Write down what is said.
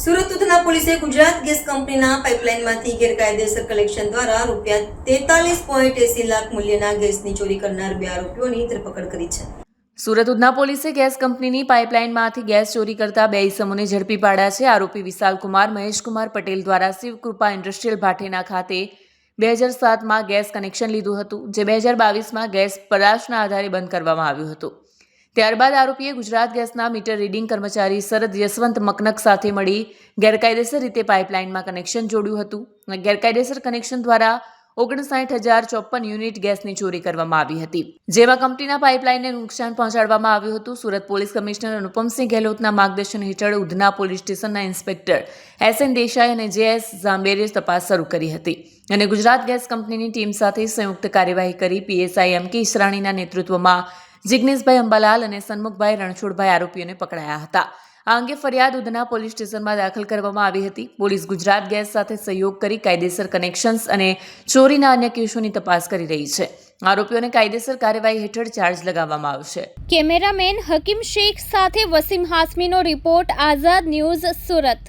સુરત ઉધના પોલીસે ગુજરાત ગેસ કંપનીના પાઇપલાઇનમાંથી ગેરકાયદેસર કલેક્શન દ્વારા રૂપિયા તેતાલીસ પોઈન્ટ એસી લાખ મૂલ્યના ગેસની ચોરી કરનાર બે આરોપીઓની ધરપકડ કરી છે. સુરત ઉધના પોલીસે ગેસ કંપનીની પાઇપલાઇનમાંથી ગેસ ચોરી કરતા બે ઇસમોને ઝડપી પાડ્યા છે. આરોપી વિશાલ કુમાર મહેશકુમાર પટેલ દ્વારા શિવકૃપા ઇન્ડસ્ટ્રીયલ ભાટેના ખાતે બે હજાર સાતમાં ગેસ કનેક્શન લીધું હતું, જે બે હજાર બાવીસમાં ગેસ પરાશના આધારે બંધ કરવામાં આવ્યું હતું. ત્યારબાદ આરોપીએ ગુજરાત ગેસના મીટર રીડિંગ કર્મચારી શરદ યશવંત મકનક સાથે મળી ગેરકાયદેસર રીતે પાઇપલાઇનમાં કનેક્શન જોડ્યું હતું અને ગેરકાયદેસર કનેક્શન દ્વારા ઓગણસાઠ હજાર ચોપન યુનિટ ગેસની ચોરી કરવામાં આવી હતી. જેમાં કંપનીના પાઇપલાઇનને નુકસાન પહોંચાડવામાં આવ્યું હતું. સુરત પોલીસ કમિશનર અનુપમસિંહ ગેહલોતના માર્ગદર્શન હેઠળ ઉધના પોલીસ સ્ટેશનના ઇન્સ્પેક્ટર એસ એન દેસાઈ અને જે એસ ઝાંબેરે તપાસ શરૂ કરી હતી. અને ગુજરાત ગેસ કંપનીની ટીમ સાથે સંયુક્ત કાર્યવાહી કરી પીએસઆઈ એમ કે ઈસરાણીના નેતૃત્વમાં જિગ્નેશભાઈ અંબાલાલ અને સન્મુખભાઈ રણછોડભાઈ આરોપીઓને પકડાયા હતા. આ અંગે ફરિયાદ ઉધના પોલીસ સ્ટેશનમાં દાખલ કરવામાં આવી હતી. પોલીસ ગુજરાત ગેસ સાથે સહયોગ કરી કાયદેસર કનેક્શન્સ અને ચોરીના અન્ય કેસોની તપાસ કરી રહી છે. આરોપીઓને કાયદેસર કાર્યવાહી હેઠળ ચાર્જ લગાવવામાં આવશે. કેમેરામેન હકીમ શેખ સાથે વસીમ હાસમીનો રિપોર્ટ આઝાદ ન્યૂઝ સુરત.